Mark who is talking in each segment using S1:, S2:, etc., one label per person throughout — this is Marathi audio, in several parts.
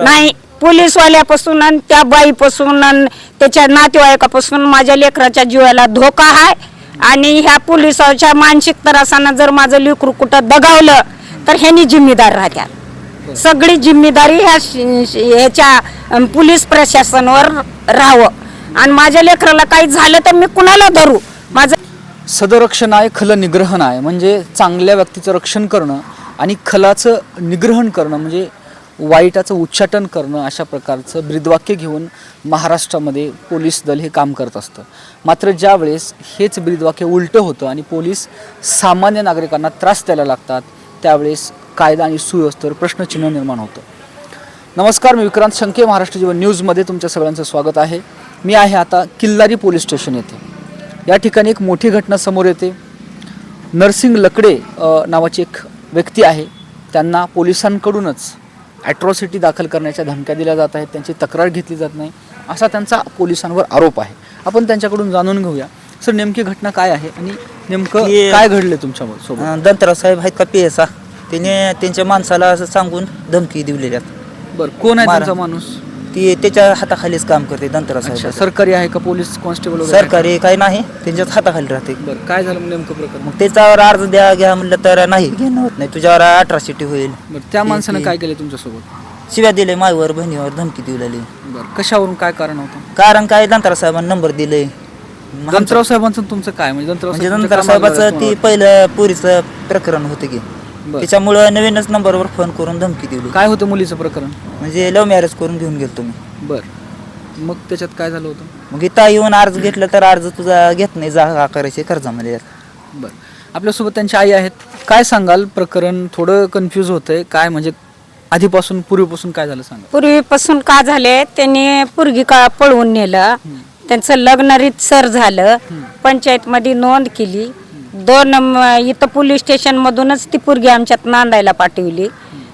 S1: नाही पोलीसवाल्यापासून आणि त्या बाईपासून आणि त्याच्या नातेवाईकापासून माझ्या लेकराच्या जीवाला धोका आहे आणि ह्या पोलिसाच्या मानसिक त्रासानं जर माझं लेकरू कुठं दगावलं तर ह्यांनी जिम्मेदार राहत्या. सगळी जिम्मेदारी ह्या ह्याच्या अं, पोलीस प्रशासनावर राहावं. आणि माझ्या लेकराला काही झालं तर मी कुणाला धरू? माझं
S2: सदरक्षण आहे खल निग्रहण आहे. म्हणजे चांगल्या व्यक्तीचं रक्षण करणं आणि खलाचं निग्रहण करणं. म्हणजे वाईटाचं उच्चाटन करणं अशा प्रकारचं ब्रीदवाक्य घेऊन महाराष्ट्रामध्ये पोलीस दल हे काम करत असतं. मात्र ज्यावेळेस हेच ब्रीदवाक्य उलटं होतं आणि पोलीस सामान्य नागरिकांना त्रास द्यायला लागतात त्यावेळेस कायदा आणि सुव्यवस्थेवर प्रश्नचिन्ह निर्माण होतं. नमस्कार मी विक्रांत शंके महाराष्ट्र जीवन न्यूजमध्ये तुमच्या सगळ्यांचं स्वागत आहे. मी आहे आता किल्लारी पोलीस स्टेशन येथे. या ठिकाणी एक मोठी घटना समोर येते. नरसिंग लकडे नावाची एक व्यक्ती आहे. त्यांना पोलिसांकडूनच ॲट्रॉसिटी दाखल करण्याच्या धमक्या दिल्या जात आहेत त्यांची तक्रार घेतली जात नाही असा त्यांचा पोलिसांवर आरोप आहे. आपण त्यांच्याकडून जाणून घेऊया. सर नेमकी घटना काय आहे आणि नेमकं काय घडलं
S3: तुमच्यासोबत दंतराव साहेब आहेत का पी एस त्याने त्यांच्या माणसाला असं सांगून धमकी दिलेल्या
S2: बरं कोण आहे माणूस?
S3: ती त्याच्या हाताखालीच काम करते
S2: अच्छा
S3: साहेब.
S2: सरकारी आहे का पोलीस कॉन्स्टेबल वगैरे? आहे?
S3: सरकारी काही नाही त्यांच्याच हाताखाली राहते.
S2: बरं काय झालं नेमकं प्रकरण?
S3: मग त्याच्यावर अर्ज द्या घ्या म्हणलं तर नाही घेणं होत नाही. तुझ्यावर अठराशिटी होईल.
S2: बरं त्या माणसानं काय केलं तुमच्यासोबत?
S3: शिव्या दिले माईवर बहिणीवर धमकी देऊ लागली.
S2: बरं कशावरून काय कारण होतं?
S3: कारण काय दंतराव साहेबांना नंबर दिले.
S2: दंतराव साहेबांचं तुमचं काय? म्हणजे दंतराव
S3: म्हणजे साहेबाचं ती पहिलं पुरीचं प्रकरण होतं की.
S2: बरं.
S3: त्याच्यामुळं नवीनच नंबरवर फोन करून धमकी दिली.
S2: काय होतं मुलीचं प्रकरण?
S3: म्हणजे लव्ह मॅरेज करून घेऊन गेलो तुम्ही
S2: बर. मग त्याच्यात काय झालं होतं?
S3: मग इथं येऊन अर्ज घेतला तर अर्ज तुझा घेत नाही जा करायचे कर्जामध्ये
S2: बर. आपल्यासोबत त्यांची आई आहेत. काय सांगाल? प्रकरण थोडं कन्फ्यूज होतंय. काय म्हणजे आधीपासून पूर्वीपासून काय झालं सांगा
S1: पूर्वीपासून का झाले? त्यांनी पूर्गी का पळवून नेलं. त्यांचं लग्न रीतसर झालं. पंचायत मध्ये नोंद केली. दोन म, इथं पोलीस स्टेशनमधूनच ती पोरगी आमच्यात नांदायला पाठवली.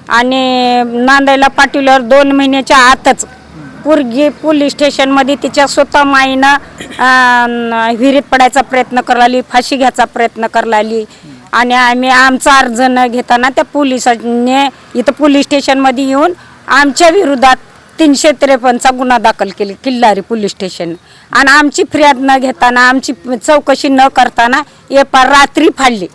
S1: आणि नांदायला पाठवल्यावर दोन महिन्याच्या आतच पोरगी पोलीस स्टेशनमध्ये तिच्या स्वतः माईनं अं, विहिरीत पडायचा प्रयत्न करायली फाशी घ्यायचा प्रयत्न करायली. आणि आम्ही आमचा अर्ज न घेताना त्या पोलिसांनी इथं पोलीस स्टेशनमध्ये येऊन आमच्या विरोधात तीनशे त्रेपन्नचा गुन्हा दाखल केली किल्लारी पोलीस स्टेशन. आणि आमची फिर्याद न घेताना आमची चौकशी न करताना ए पार रात्री फाडली.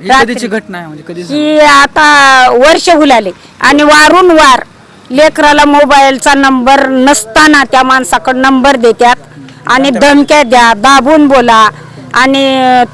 S2: ही
S1: रात्री.
S2: कधीची घटना आहे? म्हणजे कधी झाली?
S1: ही आता वर्ष हुलाले. आणि वारून वार. लेकराला मोबाईलचा नंबर नसताना त्या माणसाकडे नंबर देतात आणि धमक्या द्या दाबून बोला. आणि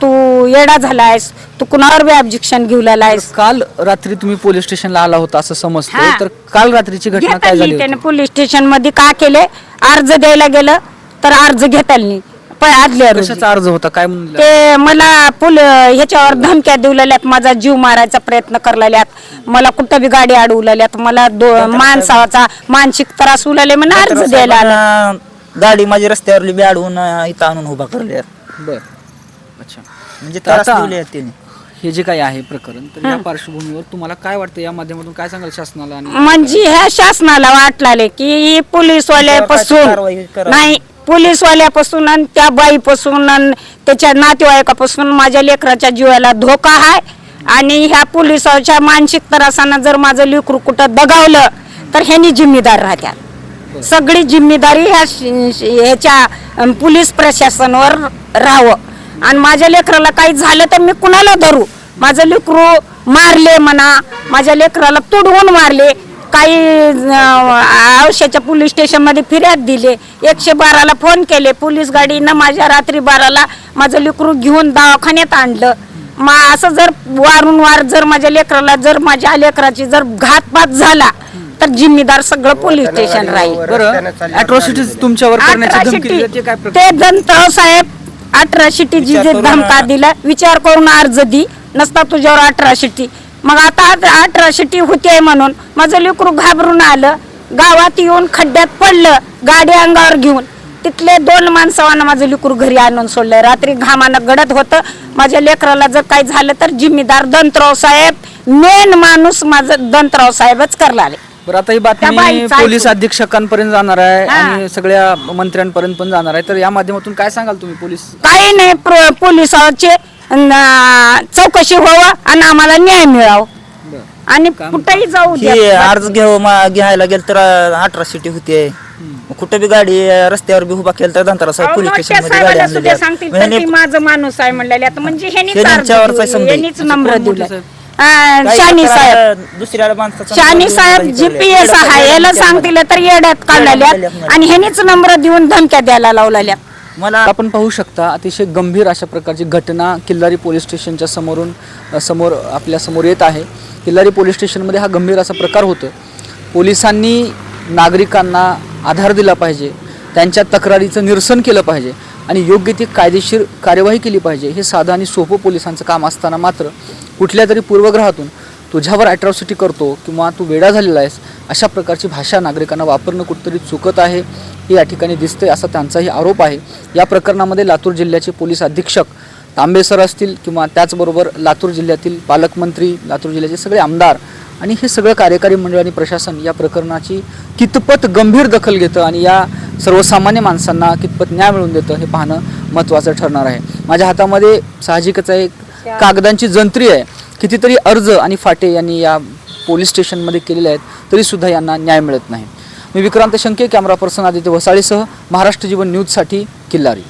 S1: तू येडा झालायस तू कुणावर बी ऑब्जेक्शन घेऊ लागलायस?
S2: काल रात्री तुम्ही पोलीस स्टेशनला आला होता असं समजतं
S1: हा.
S2: तर काल रात्रीची घटना काय झाली होती?
S1: पोलीस स्टेशनमध्ये का केले? अर्ज द्यायला गेलं तर अर्ज घेता नाही पण आदल्या रोजी.
S2: कशाचा अर्ज होता? काय म्हणलं?
S1: ते मला पुल ह्याच्यावर धमक्या देऊ लागल्यात माझा जीव मारायचा प्रयत्न करलेल्यात. मला कुठं बी गाडी अडवू लागल्यात मला दो माणसाचा मानसिक त्रास लागले म्हणून अर्ज द्यायला आला.
S3: साहेबांना गाडी माझी रस्त्यावरली बी अडवून अं, इथं आणून उभा करले
S2: बर. अच्छा.
S3: म्हणजे
S2: तर
S3: त्रास
S2: आता-
S3: दिले त्यांनी.
S2: हे जे काही आहे प्रकरण तर या पार्श्वभूमीवर तुम्हाला काय वाटतं? या माध्यमातून काय सांगाल शासनाला आणि
S1: म्हणजे ह्या शासनाला वाटलाले की पोलीसवाल्यापासून
S3: कारवाई करावी.
S1: नाही पोलीसवाल्यापासून आणि त्या बाईपासून आणि त्याच्या नातेवाईकापासून माझ्या लेकराच्या जीवाला धोका आहे. आणि ह्या पोलिसाच्या मानसिक त्रासानं जर माझं लेकरू कुठं दगावलं तर ह्यानी जिम्मेदार राहत्या. सगळी जिम्मेदारी ह्या श- ह्याच्या पोलीस प्रशासनावर राहावं. आणि माझ्या लेकराला काही झालं तर मी कुणाला धरू? माझं लेकरू मारले म्हणा माझ्या लेकराला तुडवून मारले काही औषधाच्या पोलीस स्टेशनमध्ये फिर्याद दिले. एकशे बाराला फोन केले. पोलीस गाडीनं माझ्या रात्री बाराला माझं लेकरू घेऊन दवाखान्यात आणलं. मग असं जर वारंवार जर माझ्या लेकराला जर माझ्या लेकराची जर घातपात झाला तर जिम्मेदार सगळं पोलीस स्टेशन राहील.
S2: अट्रॉसिटीज तुमच्यावर करण्याची धमकी
S1: अठरा
S2: दिली,
S1: शिटी
S2: ते काय प्रकरण?
S1: ते दंतराव साहेब अठरा शिटी जी धमका दिला विचार करून अर्ज दी. नसता तुझ्यावर अठरा शिटी मग आता अठरा शिटी होते म्हणून माझं लेकरू घाबरून आलं. गावात येऊन खड्ड्यात पडलं गाडी अंगावर घेऊन. तिथले दोन माणसावांना माझं लेकरू घरी आणून सोडलं. रात्री घामानं गडत होतं. माझ्या लेकराला जर काही झालं तर जिम्मेदार दंतराव साहेब मेन माणूस माझं दंतराव साहेबच करला
S2: बरं आता ही बातमी पोलीस. अधीक्षकांपर्यंत जाणार आहे. आणि सगळ्या मंत्र्यांपर्यंत पण जाणार आहे. तर या माध्यमातून काय सांगाल तुम्ही पोलीस?
S1: काही नाही प्र- चौकशी व्हावं आणि आम्हाला न्याय मिळावं. आणि कुठेही जाऊ
S3: ही
S1: द्या
S3: अर्ज घेऊ मा- घ्यायला गेलं तर अठरा सिटी होते. कुठं बी गाडी रस्त्यावर बी उभा केलं तर धंतारा साहेब पोलीस स्टेशनमध्ये गाडी आणलेली
S1: सुद्धा. सांगतील तर माझं माणूस आहे म्हणलेले आता म्हणजे ह्यांनीच
S3: ह्यांनी
S1: अर्ज दिला. ह्यांनीच नम्र
S3: काही
S1: शानी
S3: तक्रार,
S1: साहेब.
S3: दुसऱ्या माणसाचा
S1: शानी साहेब जीपीएस. आहे. याला सांगतील तर येड्यात काढलेल्यात आणि ह्यांनीच नंबर देऊन धमक्या द्यायला लावलेल्या
S3: मला
S2: आपण पाहू शकता अतिशय गंभीर अशा प्रकारची घटना किल्लारी पोलीस स्टेशनच्या समोरून समोर आपल्यासमोर येत आहे. किल्लारी पोलीस स्टेशनमध्ये हा गंभीर असा प्रकार होतो पोलिसांनी नागरिकांना आधार दिला पाहिजे त्यांच्या तक्रारीचं निरसन केलं पाहिजे आणि योग्य ती कायदेशीर कार्यवाही केली पाहिजे. हे साधं आणि सोपं पोलिसांचं काम असताना मात्र कुठल्या तरी पूर्वग्रहातून तुझ्यावर ॲट्रॉसिटी करतो किंवा तू वेडा झालेला आहेस अशा प्रकारची भाषा नागरिकांना वापरणं कुठंतरी चुकत आहे हे या ठिकाणी दिसतंय असा त्यांचाही आरोप आहे. या प्रकरणामध्ये लातूर जिल्ह्याचे पोलीस अधीक्षक तांबे सर असतील किंवा त्याचबरोबर लातूर जिल्ह्यातील पालकमंत्री लातूर जिल्ह्याचे सगळे आमदार आणि हे सगळं कार्यकारी मंडळ आणि प्रशासन या प्रकरणाची कितपत गंभीर दखल घेतं आणि या सर्वसामान्य माणसांना कितपत न्याय मिळवून देतं हे पाहणं महत्त्वाचं ठरणार आहे. माझ्या हातामध्ये साहजिकच एक कागदांची जंत्री आहे. कितीतरी अर्ज आणि फाटे यांनी या पोलीस स्टेशनमध्ये केलेले आहेत तरीसुद्धा यांना न्याय मिळत नाही. मी विक्रांत शंके कॅमेरा पर्सन आदित्य वसाळीसह महाराष्ट्र जीवन न्यूजसाठी किल्लारी.